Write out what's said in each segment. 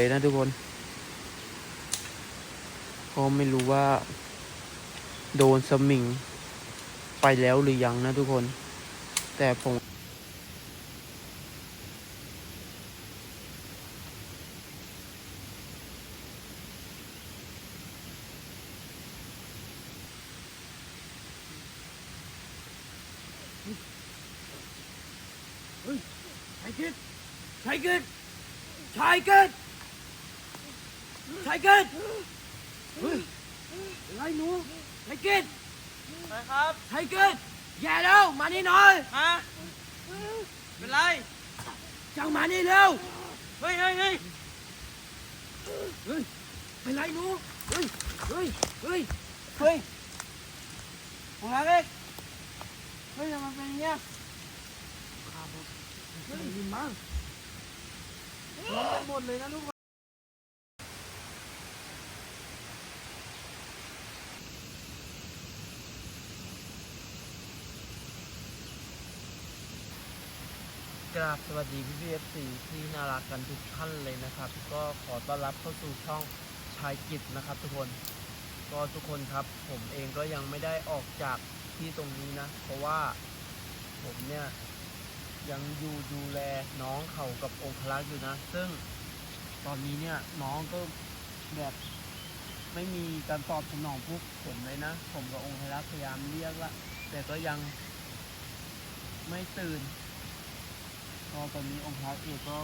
เลยนะทุกคนก็ไม่รู้ว่า โดนสมิงไปแล้วหรือยังนะทุกคน แต่ผม ชายกิดชายกิดชายกิดชายกิดเฮ้ยอะไรหนูชายกิด นะครับชายกิดแย่แล้ว มานี่หน่อยฮะเป็นไรจังมานี่เร็ว เฮ้ยเฮ้ยเฮ้ยเฮ้ยเป็นไรหนูเฮ้ยเฮ้ยเฮ้ยเฮ้ยของรักเอ้ยเฮ้ยทำไมเป็นอย่างเงี้ยข้าบอกเฮ้ยยินมาล้มไปหมดเลยนะลูกก ราบสวัสดีพี่พีเอฟซีที่น่ารักกันทุกท่านเลยนะครับ ก็ขอต้อนรับเข้าสู่ช่องชายกิจนะครับ ทุกคนก็ทุกคนครับ ผมเองก็ยังไม่ได้ออกจากที่ตรงนี้นะ เพราะว่าผมเนี่ยยังอยู่ดูแลน้องเขากับองคลักษ์อยู่นะ ซึ่งตอนนี้เนี่ยน้องก็แบบไม่มีการตอบสนองพวกผมเลยนะ ผมกับองคลักษ์พยายามเรียกละแต่ก็ยังไม่ตื่น ก็ตอนนี้องค์พระเอกก็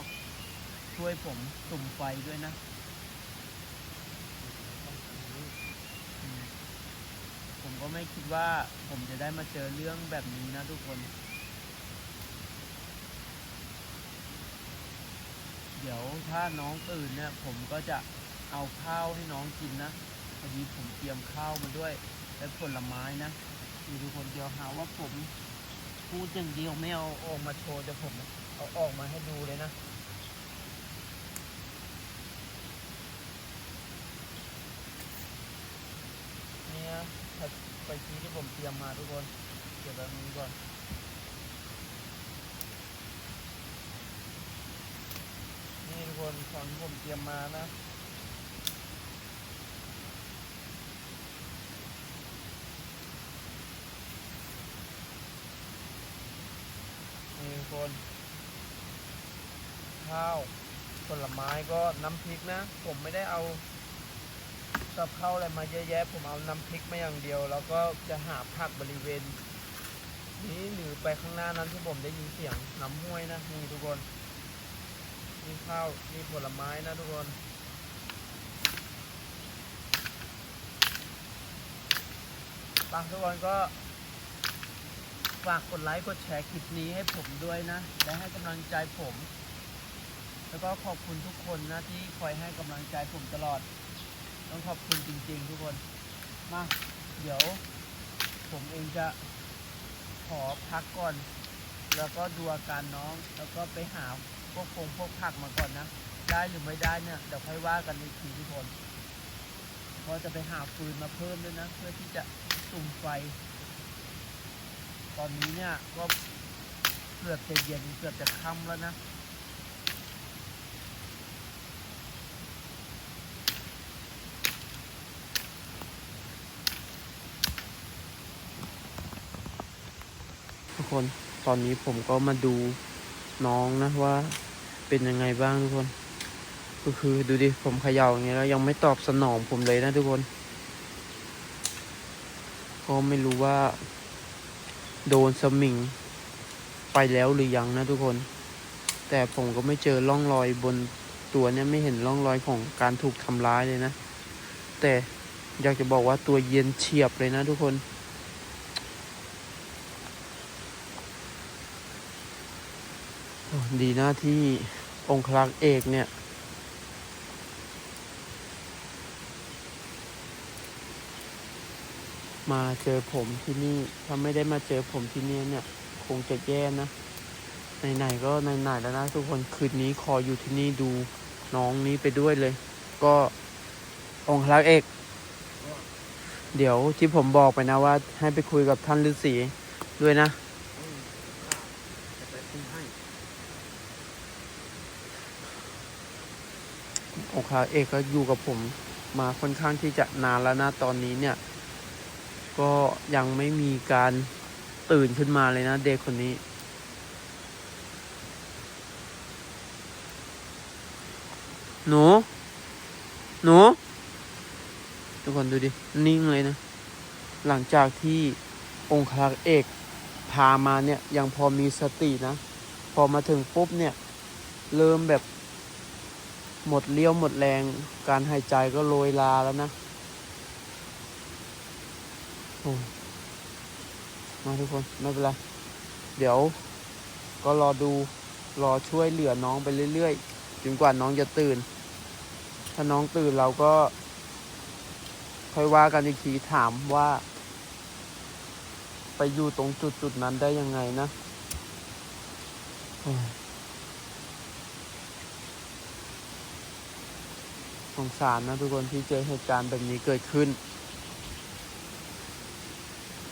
ช่วยผมสุ่มไฟด้วยนะผมก็ไม่คิดว่าผมจะได้มาเจอเรื่องแบบนี้นะทุกคน เดี๋ยวถ้าน้องตื่นเนี่ย ผมก็จะเอาข้าวให้น้องกินนะพอดีผมเตรียมข้าวมาด้วย และผลไม้นะมีทุกคนเดียวหาว่าผมพูดอย่างเดียวไม่เอาออกมาโชว์แต่ผม เอาออกมาให้ดูเลยนะ เนี่ยผัดไปชีที่ผมเตรียมมาทุกคน เก็บแบบนี้ก่อนนี่ทุกคนของที่ผมเตรียมมานะนี่ทุกคน ข้าว ผลไม้ก็น้ำพริกนะ ผมไม่ได้เอากับข้าอะไรมาเยอะแยะ ผมเอาน้ำพริกมาอย่างเดียว แล้วก็จะหาผักบริเวณ นี้หรือไปข้างหน้านั้นที่ผมได้ยินเสียงน้ำห้วยนะนี่ทุกคนนี่ข้าวนี่ผลไม้นะทุกคนบางทุกคนก็ฝากกดไลค์กดแชร์คลิปนี้ให้ผมด้วยนะ และให้กำลังใจผม แล้วก็ขอบคุณทุกคนนะที่คอยให้กำลังใจผมตลอด ต้องขอบคุณจริงๆ ทุกคนมาเดี๋ยว ผมเองจะขอพักก่อน แล้วก็ดูอาการน้อง แล้วก็ไปหาพวกพงพวกผักมาก่อนนะ ได้หรือไม่ได้เนี่ยเดี๋ยวค่อยว่ากันในทีทุกคนก็จะไปหาฟืนมาเพิ่มด้วยนะ เพื่อที่จะสุ่มไฟ ตอนนี้เนี่ยก็เกือบจะเย็นเกือบจะค่ำแล้วนะ คน ตอนนี้ผมก็มาดูน้องนะว่าเป็นยังไงบ้างทุกคน ก็คือดูดิผมเขย่าอย่างเงี้ยแล้วยังไม่ตอบสนองผมเลยนะทุกคน ก็ไม่รู้ว่า โดนสมิงไปแล้วหรือยังนะทุกคน แต่ผมก็ไม่เจอร่องรอยบนตัวเนี่ยไม่เห็นร่องรอยของการถูกทำร้ายเลยนะ แต่อยากจะบอกว่าตัวเย็นเฉียบเลยนะทุกคน ดีนะที่องคลักษ์เอกเนี่ย มาเจอผมที่นี่ ถ้าไม่ได้มาเจอผมที่นี่เนี่ย คงจะแย่นะไหนๆก็ไหนๆแล้วนะทุกคนคืนนี้ขออยู่ที่นี่ดูน้องนี้ไปด้วยเลย ก็องคลักษ์เอก เดี๋ยวที่ผมบอกไปนะว่า ให้ไปคุยกับท่านฤาษีด้วยนะ จะไปคุยให้ โอ้องคาเอกก็อยู่กับผมมาค่อนข้างที่จะนานแล้วนะตอนนี้เนี่ย ก็ยังไม่มีการตื่นขึ้นมาเลยนะเด็กคนนี้ หนู หนู ทุกคนดูดิ นิ่งเลยนะ หลังจากที่องครักษ์เอกพามาเนี่ย ยังพอมีสตินะ พอมาถึงปุ๊บเนี่ย เริ่มแบบ หมดเลี้ยวหมดแรงการหายใจก็โรยลาแล้วนะโอ้มาทุกคนไม่เป็นไร เดี๋ยวก็รอดูรอช่วยเหลือน้องไปเรื่อยๆจนกว่าน้องจะตื่น ถ้าน้องตื่นเราก็ ค่อยว่ากันอีกทีถามว่า ไปอยู่ตรงจุดจุดๆนั้นได้ยังไงนะโอ้ย สงสารนะทุกคนที่เจอเหตุการณ์แบบนี้เกิดขึ้น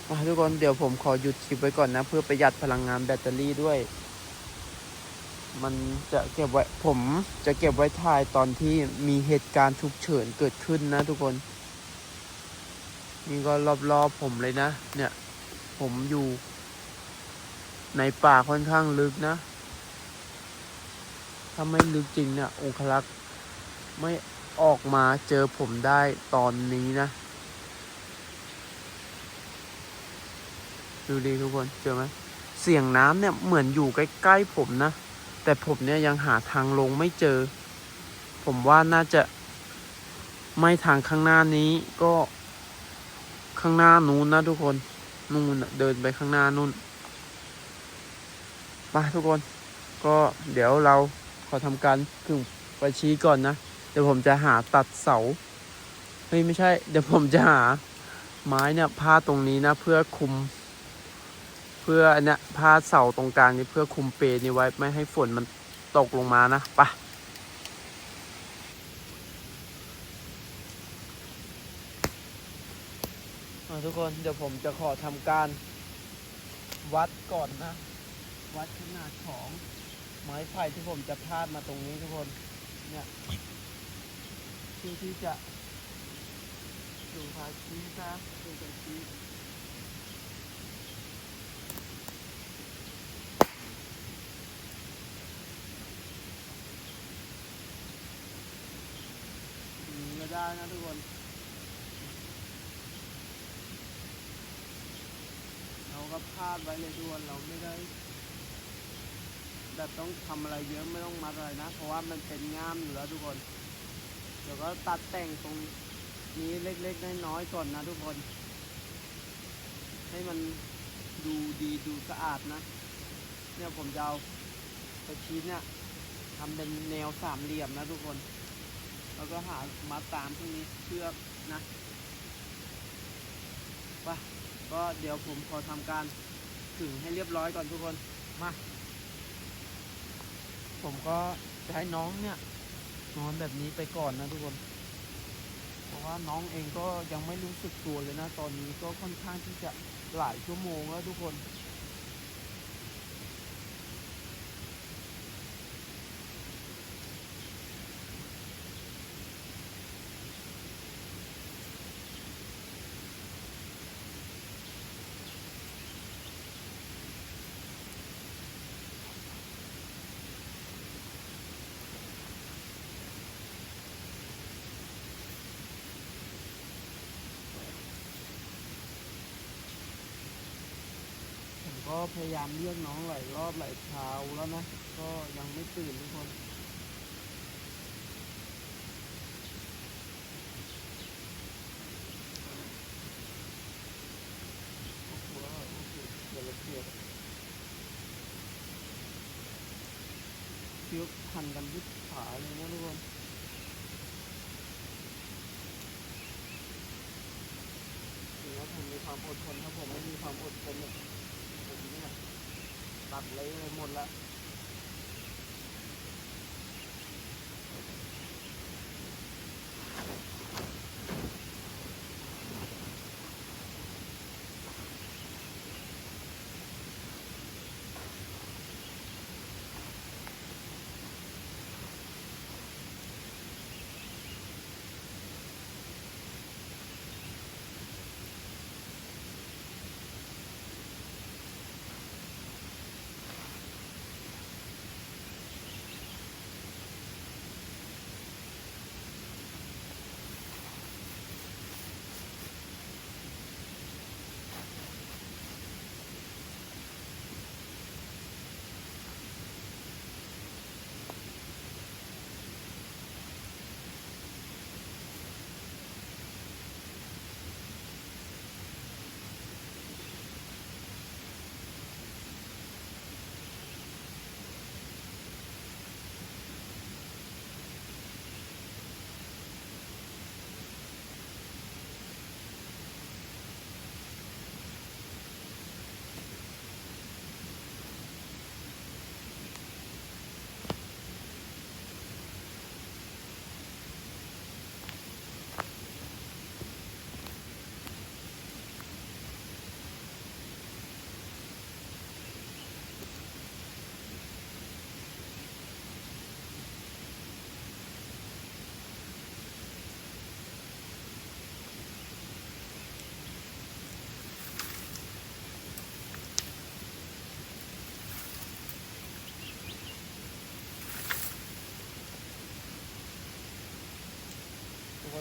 อะทุกคนเดี๋ยวผมขอหยุดคลิปไว้ก่อนนะ เพื่อประหยัดพลังงานแบตเตอรี่ด้วย มันจะเก็บไว้ผมจะเก็บไว้ถ่ายตอนที่มีเหตุการณ์ฉุกเฉินเกิดขึ้นนะทุกคน นี่ก็รอบๆผมเลยนะ เนี่ย ผมอยู่ในป่าค่อนข้างลึกนะ ถ้าไม่ลึกจริงเนี่ยองคลักษ์ไม่ ออกมาเจอผมได้ตอนนี้นะ ดูดีทุกคนเจอไหมเสียงน้ำเนี่ยเหมือนอยู่ใกล้ๆผมนะ แต่ผมเนี่ยยังหาทางลงไม่เจอ ผมว่าน่าจะไม่ทางข้างหน้านี้ก็ข้างหน้านู้นนะทุกคน นู่นเดินไปข้างหน้านู่นมาทุกคน ก็เดี๋ยวเราขอทำการกึ่งไปชี้ก่อนนะ เดี๋ยวผมจะหาตัดเสาเฮ้ยไม่ใช่ เดี๋ยวผมจะหาไม้เนี่ยพาตรงนี้นะ เพื่อคุม เพื่ออันเนี้ยพาเสาตรงกลางนี้เพื่อคุมเปรนี้ไว้ไม่ให้ฝนมันตกลงมานะปะอ่าทุกคนเดี๋ยวผมจะขอทำการวัดก่อนนะ วัดขนาดของไม้ไผ่ที่ผมจะพาดมาตรงนี้ทุกคนเนี่ย พื่อที่จะดูพาชี้ซะดูกันชี้อืมไม่ได้นะทุกคนเราก็พลาดไว้เลยทุกคนเราไม่ได้แบบต้องทำอะไรเยอะไม่ต้องมัดอะไรนะ เพราะว่ามันเป็นง่ามอยู่แล้วทุกคน เดี๋ยวก็ตัดแต่งตรงนี้เล็กๆน้อยๆก่อนนะทุกคน ให้มันดูดีดูสะอาดนะ เนี่ยผมจะเอาตะชีเนี่ยทำเป็นแนวสามเหลี่ยมนะทุกคน แล้วก็หามัดตามพวกนี้เชือกนะไปก็เดี๋ยวผมขอทำการขึงให้เรียบร้อยก่อนทุกคน มา ผมก็จะให้น้องเนี่ย นอนแบบนี้ไปก่อนนะทุกคน เพราะว่าน้องเองก็ยังไม่รู้สึกตัวเลยนะ ตอนนี้ก็ค่อนข้างที่จะหลายชั่วโมงแล้วทุกคน พยายามเรียกน้องหลายรอบหลายเช้าแล้วนะ ก็ยังไม่ตื่นทุกคนเคี้ยวเราเกียดเชือกพันกันที่ขาเลยนะทุกคนถึงว่าผมมีความอดทนถ้าผมไม่มีความอดทนเนี่ย ตัดเละหมดละ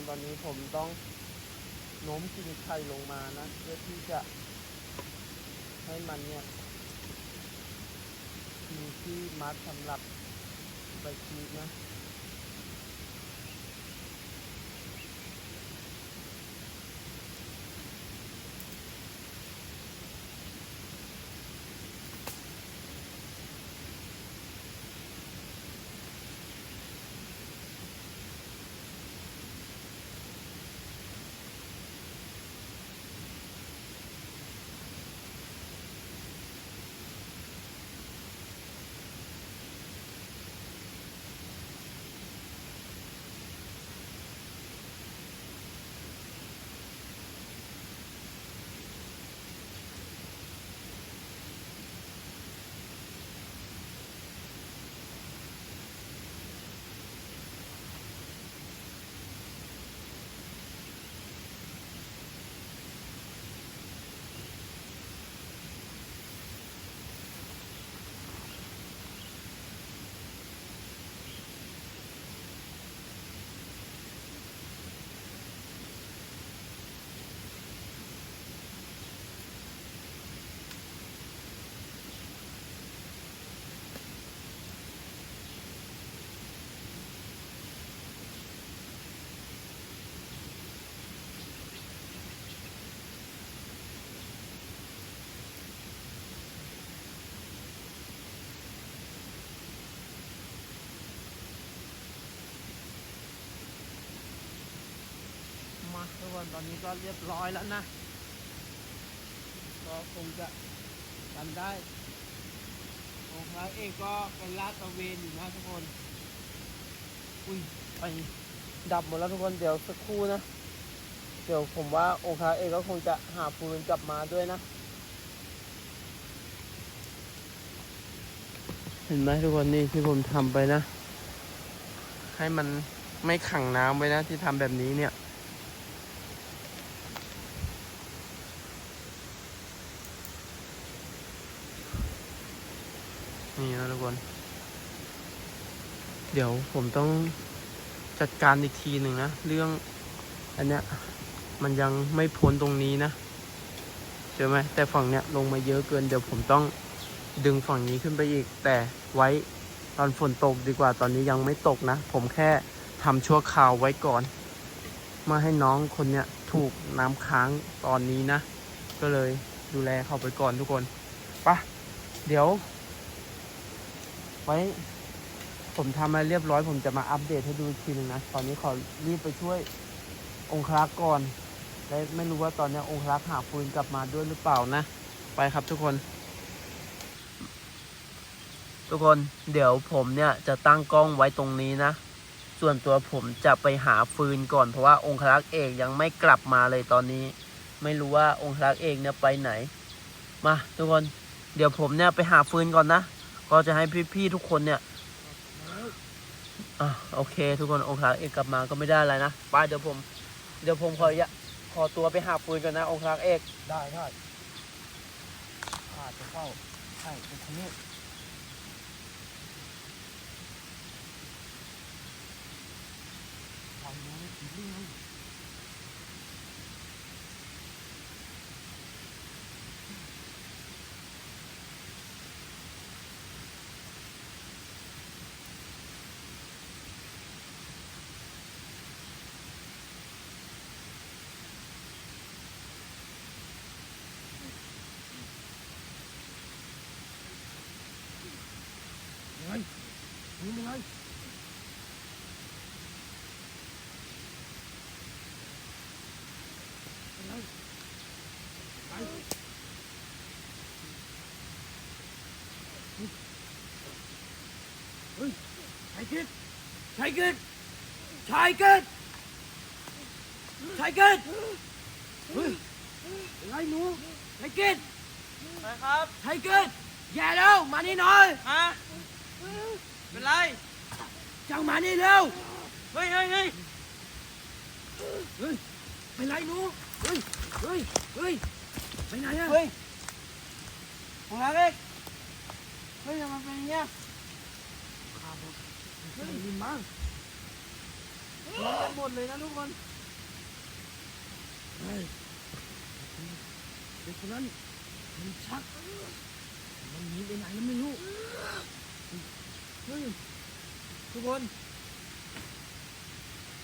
ตอนนี้ผมต้องโน้มกิ่งไผ่ลงมานะ เพื่อที่จะให้มันเนี่ยมีที่มัดสำหรับใบชีนะ มาทุกค นตอนนี้ก็เรียบร้อยแล้วนะ ก็คงจะทำได้องค์พระเอกก็ไปลาดตะเวนอยู่นะทุกคน อุ้ยไปดับหมดแล้วทุกคน เดี๋ยวสักครู่นะ เดี๋ยวผมว่าองค์พระเอกก็คงจะหาฟืนกลับมาด้วยนะ เห็นไหมทุกคนนี่ที่ผมทำไปนะ ให้มันไม่ขังน้ำไว้นะที่ทำแบบนี้เนี่ย นี่นะทุกคน เดี๋ยวผมต้องจัดการอีกทีหนึ่งนะ เรื่อง อันเนี้ย มันยังไม่พ้นตรงนี้นะใช่ไหมแต่ฝั่งเนี้ยลงมาเยอะเกิน เดี๋ยวผมต้องดึงฝั่งนี้ขึ้นไปอีก แต่ไว้ตอนฝนตกดีกว่าตอนนี้ยังไม่ตกนะ ผมแค่ทำชั่วคราวไว้ก่อน มาให้น้องคนเนี้ยถูกน้ำค้างตอนนี้นะ ก็เลยดูแลเขาไปก่อนทุกคนไปะเดี๋ยว ไว้ ผมทำมาเรียบร้อย ผมจะมาอัปเดตให้ดูอีกทีหนึ่งนะ ตอนนี้ขอรีบไปช่วยองคลักษ์ก่อนและไม่รู้ว่าตอนนี้องคลักษ์หาฟืนกลับมาด้วยหรือเปล่านะ ไปครับทุกคน ทุกคนเดี๋ยวผมเนี่ยจะตั้งกล้องไว้ตรงนี้นะ ส่วนตัวผมจะไปหาฟืนก่อน เพราะว่าองคลักษ์เอกยังไม่กลับมาเลยตอนนี้ ไม่รู้ว่าองคลักษ์เอกเนี่ยไปไหน มาทุกคนเดี๋ยวผมเนี่ยไปหาฟืนก่อนนะ ก็จะให้พี่ๆทุกคนเนี่ยอะโอเค ทุกคนองค์คลักเอกกลับมาก็ไม่ได้อะไรนะไปเดี๋ยวผม เดี๋ยวผมขออยะขอตัวไปหาปืนก่อนนะองค์คลักเอกได้ได้ขาดจะเข้าใช่เป็นคนนี้ทำนี้อีกเรื่อง ยังไงมึงยังไงยังไงไปเฮ้ย ชายเกิดชายเกิดชายเกิดชายเกิดเฮ้ยยังไงหนูชายเกิดนะครับชายเกิดแย่แล้วมานี่หน่อยฮะเป็นไรเจ้ามานี่เร็วเฮ้ยเฮ้ยเฮ้ยเฮ้ยไปไหนหนูเฮ้ยเฮ้ยเฮ้ยไปไหนอะเฮ้ยองค์คลักษ์เอกเฮ้ยทำไมเป็นอย่างเงี้ย ข้าบอกเฮ้ยลินมาหมดเลยนะทุกคนเฮ้ยเด็กคนนั้นมันชัก มันหนีไปไหนแล้วไม่รู้เฮ้ยทุกคน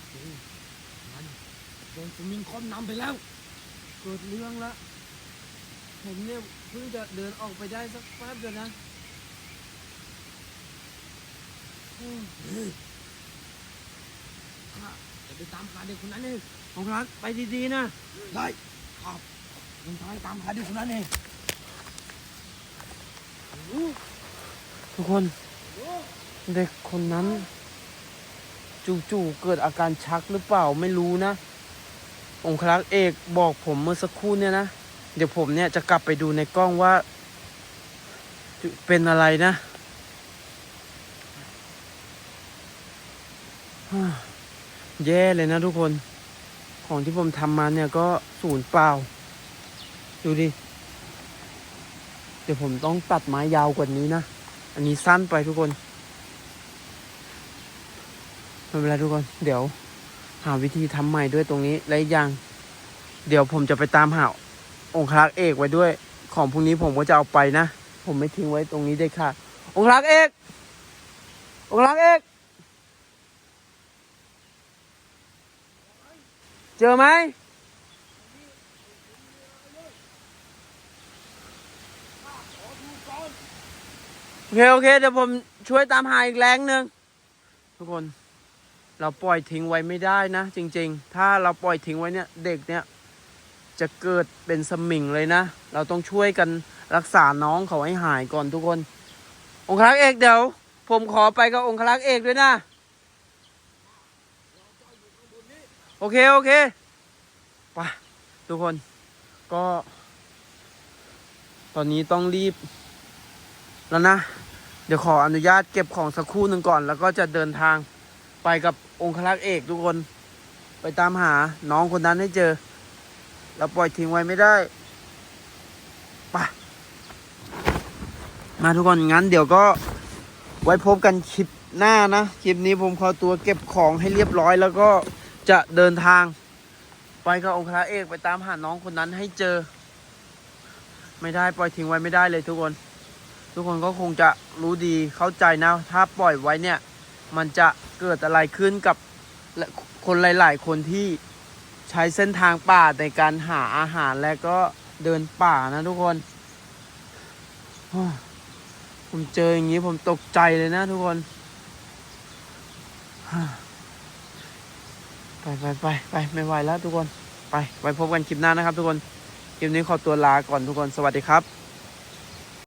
โอ้ยมันโดนสมิงคอมนำไปแล้ว เกิดเรื่องละผมเนี่ยเพิ่งจะเดินออกไปได้สักแป๊บเดียวนะอืม เฮ้ย ข้าจะไปตามหาเด็กคนนั้นเองของรักไปดีๆนะ ได้ครับลุงทายตามหาเด็กคนนั้นเองทุกคน เด็กคนนั้น จู่ๆเกิดอาการชักหรือเปล่าไม่รู้นะ องครักษ์เอกบอกผมเมื่อสักครู่เนี่ยนะ เดี๋ยวผมเนี่ยจะกลับไปดูในกล้องว่าจุเป็นอะไรนะ ฮ่า แย่เลยนะทุกคน ของที่ผมทำมาเนี่ยก็สูญเปล่า ดูดิ เดี๋ยวผมต้องตัดไม้ยาวกว่านี้นะ อันนี้สั้นไปทุกคนไม่เป็นไรทุกคน เดี๋ยว หาวิธีทำใหม่ด้วยตรงนี้และอีกอย่าง เดี๋ยวผมจะไปตามหาองครักษ์เอกไว้ด้วย ของพวกนี้ผมก็จะเอาไปนะ ผมไม่ทิ้งไว้ตรงนี้ได้ค่ะ องครักษ์เอก องครักษ์เอก เจอไหมโอเคโอเคเดี๋ยวผมช่วยตามหาอีกแรงหนึ่งทุกคน เราปล่อยทิ้งไว้ไม่ได้นะ จริง ๆ ถ้าเราปล่อยทิ้งไว้เนี่ยเด็กเนี่ยจะเกิดเป็นสมิงเลยนะ เราต้องช่วยกันรักษาน้องเขาให้หายก่อนทุกคน องครักษ์เอกเดี๋ยว ผมขอไปกับองครักษ์เอกด้วยนะ โอเค โอเคไปทุกคนก็ ตอนนี้ต้องรีบ แล้วนะ เดี๋ยวขออนุญาตเก็บของสักครู่หนึ่งก่อน แล้วก็จะเดินทางไปกับองครักษ์เอกทุกคน ไปตามหาน้องคนนั้นให้เจอ เราปล่อยทิ้งไว้ไม่ได้ไปมาทุกคนงั้นเดี๋ยวก็ไว้พบกันคลิปหน้านะ คลิปนี้ผมขอตัวเก็บของให้เรียบร้อยแล้วก็ จะเดินทาง ไปกับองครักษ์เอกไปตามหาน้องคนนั้นให้เจอ ไม่ได้ปล่อยทิ้งไว้ไม่ได้เลยทุกคน ทุกคนก็คงจะรู้ดีเข้าใจนะ ถ้าปล่อยไว้เนี่ย มันจะเกิดอะไรขึ้นกับคนหลาย ๆ คนที่ใช้เส้นทางป่าในการหาอาหารและก็เดินป่านะทุกคนผมเจออย่างนี้ผมตกใจเลยนะทุกคน ไปไปไปไปไม่ไหวแล้วทุกคนไปไว้พบกันคลิปหน้านะครับ ทุกคนคลิปนี้ขอตัวลาก่อนทุกคนสวัสดีครับ